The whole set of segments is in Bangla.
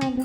Hai 乐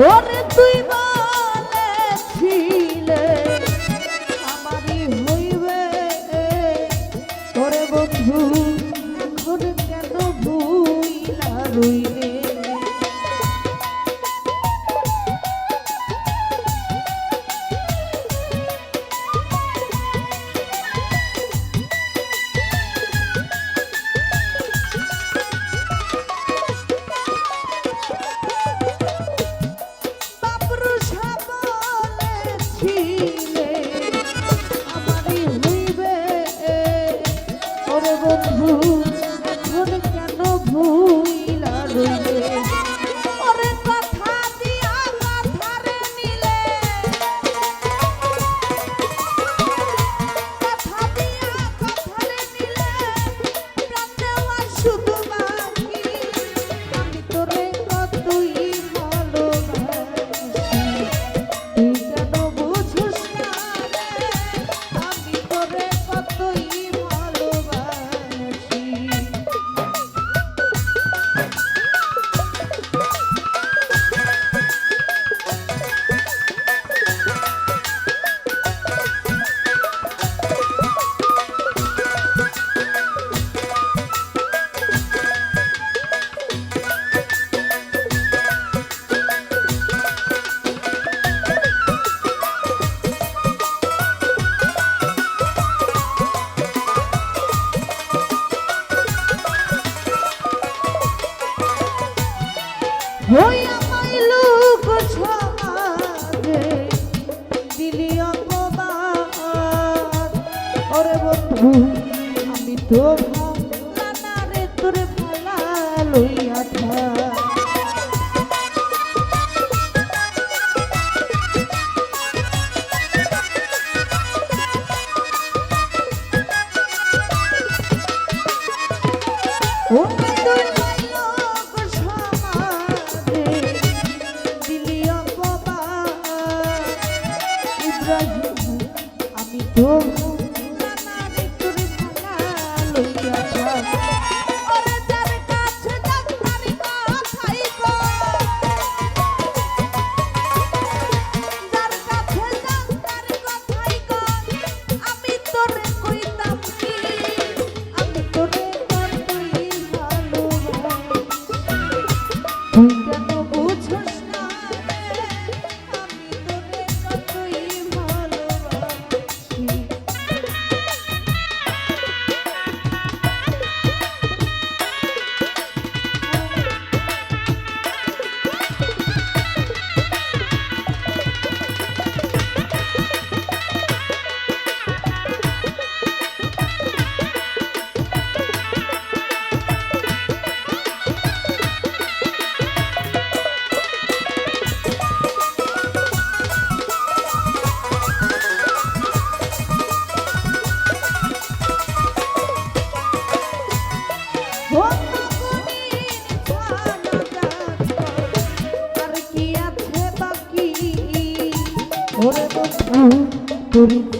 ওরে তুই বলেছিলে আমারই হইবে ওরে বন্ধু এখন কেন ভুইলা রইল? ছিল দিলি অপবাদ। ওরে বন্ধু আমি তো Ну, Oh, true to me.